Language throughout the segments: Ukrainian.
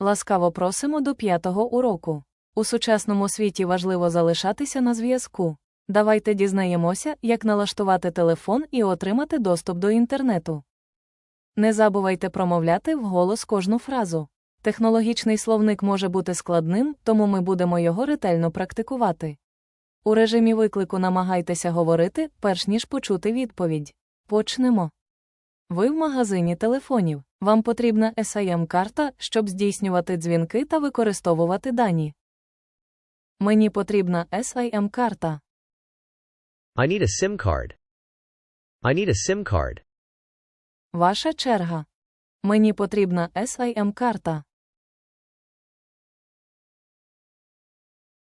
Ласкаво просимо до п'ятого уроку. У сучасному світі важливо залишатися на зв'язку. Давайте дізнаємося, як налаштувати телефон і отримати доступ до інтернету. Не забувайте промовляти вголос кожну фразу. Технологічний словник може бути складним, тому ми будемо його ретельно практикувати. У режимі виклику намагайтеся говорити, перш ніж почути відповідь. Почнемо. Ви в магазині телефонів. Вам потрібна SIM-карта, щоб здійснювати дзвінки та використовувати дані. Мені потрібна SIM-карта. I need a SIM card. I need a SIM card. Ваша черга. Мені потрібна SIM-карта.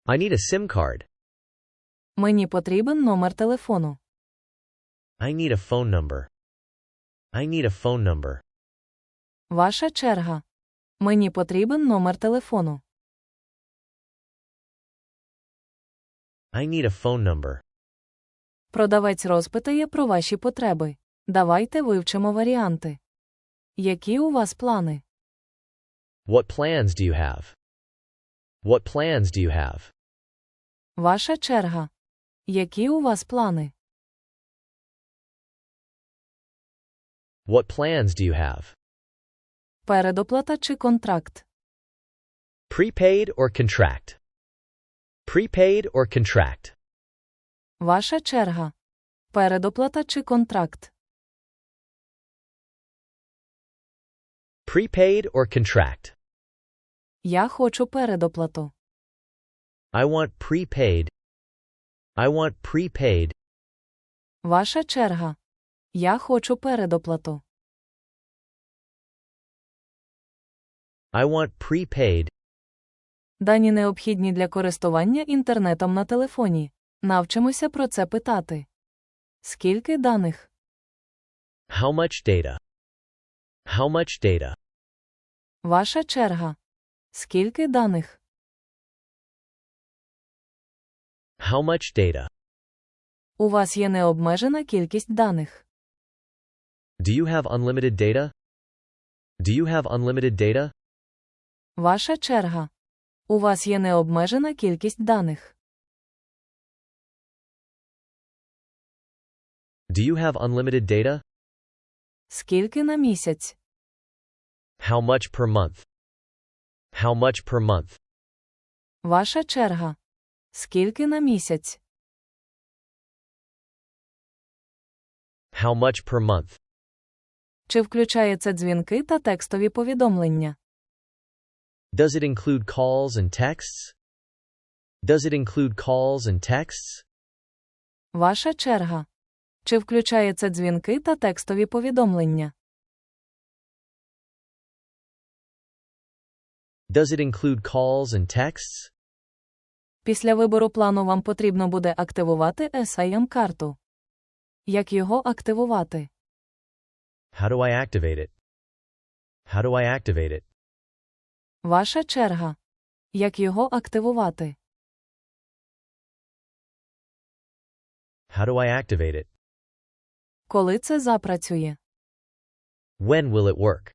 I need a SIM card. Мені потрібен номер телефону. I need a phone number. I need a phone number. Ваша черга. Мені потрібен номер телефону. I need a phone number. Продавець розпитає про ваші потреби. Давайте вивчимо варіанти. Які у вас плани? What plans do you have? What plans do you have? Ваша черга. Які у вас плани? What plans do you have? Передоплата чи контракт? Prepaid or contract? Prepaid or contract? Ваша черга. Передоплата чи контракт? Prepaid or contract? Я хочу передоплату. I want prepaid. I want prepaid. Ваша черга. Я хочу передоплату. I want prepaid. Дані необхідні для користування інтернетом на телефоні. Навчимося про це питати. Скільки даних? How much data? How much data? Ваша черга. Скільки даних? How much data? У вас є необмежена кількість даних. Do you have unlimited data? Do you have unlimited data? Ваша черга. У вас є необмежена кількість даних. Do you have unlimited data? Скільки на місяць? How much per month? How much per month? Ваша черга. Скільки на місяць? How much per month? Чи включає це дзвінки та текстові повідомлення? Does it include calls and texts? Does it include calls and texts? Ваша черга. Чи включає це дзвінки та текстові повідомлення? Does it include calls and texts? Після вибору плану вам потрібно буде активувати SIM-карту. Як його активувати? How do I activate it? How do I activate it? Ваша черга. Як його активувати? How do I activate it? Коли це запрацює? When will it work?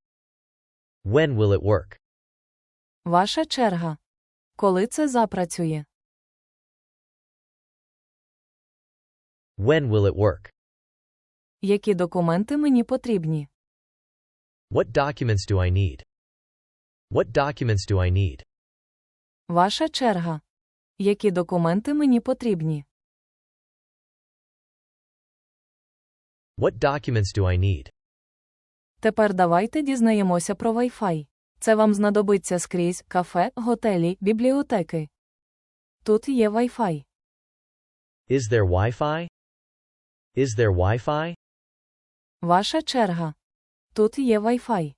When will it work? Ваша черга. Коли це запрацює? When will it work? Які документи мені потрібні? What documents do I need? What documents do I need? Ваша черга. Які документи мені потрібні? What documents do I need? Тепер давайте дізнаємося про Wi-Fi. Це вам знадобиться скрізь кафе, готелі, бібліотеки. Тут є Wi-Fi. Is there Wi-Fi? Is there Wi-Fi? Ваша черга. Тут є Wi-Fi.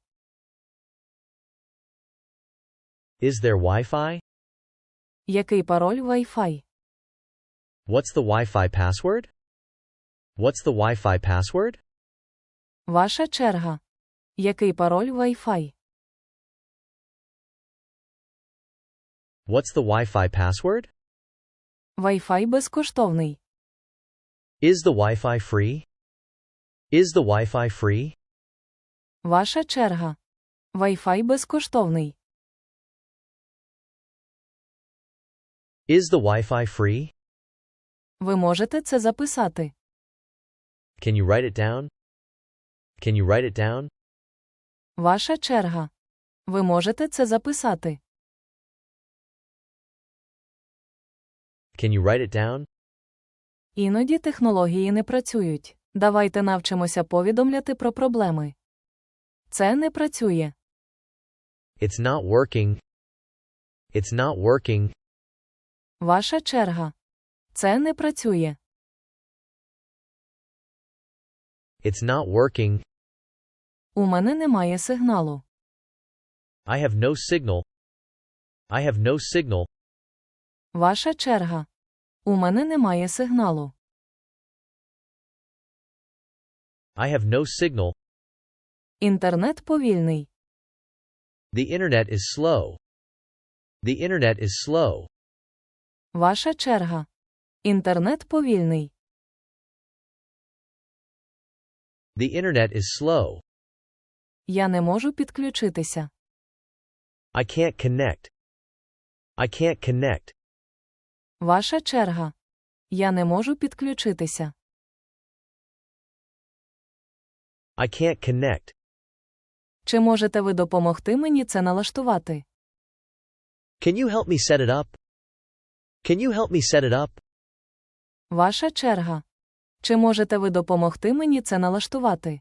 Is there Wi-Fi? Який пароль Wi-Fi? What's the Wi-Fi password? What's the Wi-Fi password? Ваша черга. Який пароль Wi-Fi? What's the Wi-Fi password? Wi-Fi безкоштовний. Is the Wi-Fi free? Is the Wi-Fi free? Ваша черга. Wi-Fi безкоштовний. Is the Wi-Fi free? Ви можете це записати. Can you write it down? Can you write it down? Ваша черга. Ви можете це записати. Can you write it down? Іноді технології не працюють. Давайте навчимося повідомляти про проблеми. Це не працює. It's not working. It's not working. Ваша черга. Це не працює. It's not working. У мене немає сигналу. I have no signal. I have no signal. Ваша черга. У мене немає сигналу. I have no signal. Інтернет повільний. The internet is slow. The internet is slow. Ваша черга. Інтернет повільний. The internet is slow. Я не можу підключитися. I can't connect. I can't connect. Ваша черга. Я не можу підключитися. I can't connect. Чи можете ви допомогти мені це налаштувати? Can you help me set it up? Can you help me set it up? Ваша черга. Чи можете ви допомогти мені це налаштувати?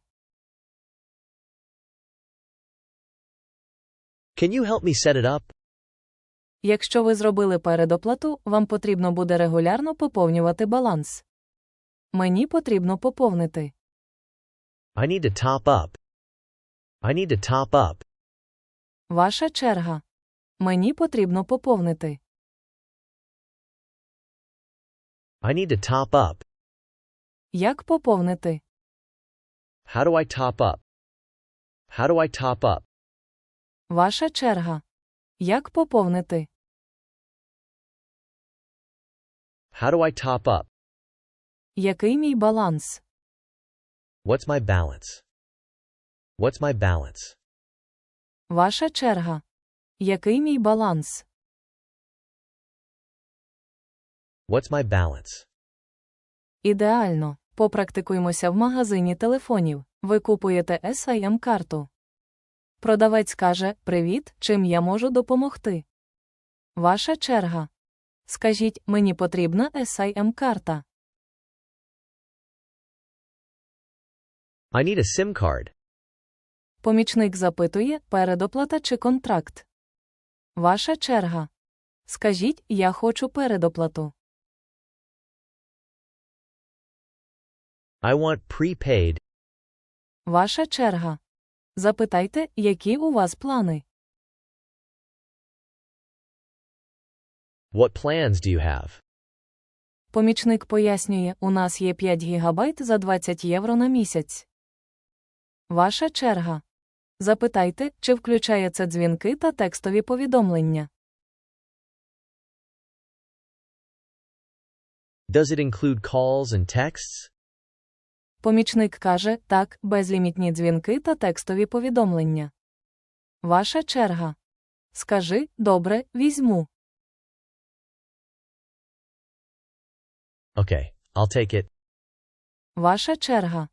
Can you help me set it up? Якщо ви зробили передоплату, вам потрібно буде регулярно поповнювати баланс. Мені потрібно поповнити. I need to top up. I need to top up. Ваша черга. Мені потрібно поповнити. I need to top up. Як поповнити? How do I top up? How do I top up? Ваша черга. Як поповнити? How do I top up? Який мій баланс? What's my balance? What's my balance? Ваша черга. Який мій баланс? What's my balance? Ідеально. Попрактикуймося в магазині телефонів. Ви купуєте SIM карту. Продавець каже: Привіт, чим я можу допомогти? Ваша черга. Скажіть, мені потрібна SIM карта. I need a SIM card. Помічник запитує, передоплата чи контракт. Ваша черга. Скажіть, я хочу передоплату. I want prepaid. Ваша черга. Запитайте, які у вас плани. What plans do you have? Помічник пояснює, у нас є 5 гігабайт за 20 євро на місяць. Ваша черга. Запитайте, чи включає це дзвінки та текстові повідомлення. Does it include calls and texts? Помічник каже, так, безлімітні дзвінки та текстові повідомлення. Ваша черга. Скажи, добре, візьму. Okay, I'll take it. Ваша черга.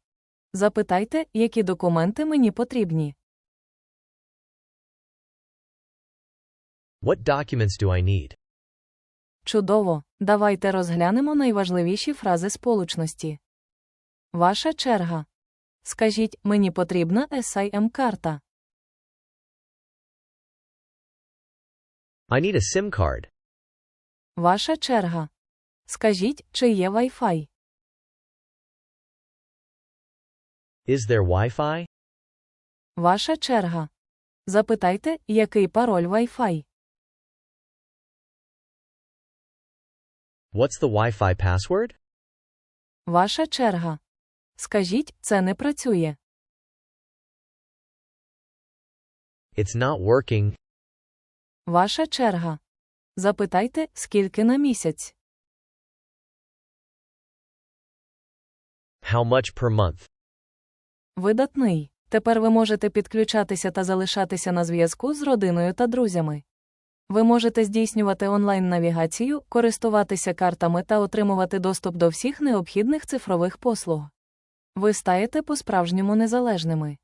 Запитайте, які документи мені потрібні. What documents do I need? Чудово. Давайте розглянемо найважливіші фрази сполучності. Ваша черга. Скажіть, мені потрібна SIM карта. I need a SIM card. Ваша черга. Скажіть, чи є Wi-Fi. Is there Wi-Fi? Ваша черга. Запитайте, який пароль Wi-Fi. What's the Wi-Fi password? Ваша черга. Скажіть, це не працює. It's not working. Ваша черга. Запитайте, скільки на місяць. How much per month? Видатний. Тепер ви можете підключатися та залишатися на зв'язку з родиною та друзями. Ви можете здійснювати онлайн-навігацію, користуватися картами та отримувати доступ до всіх необхідних цифрових послуг. Ви стаєте по-справжньому незалежними.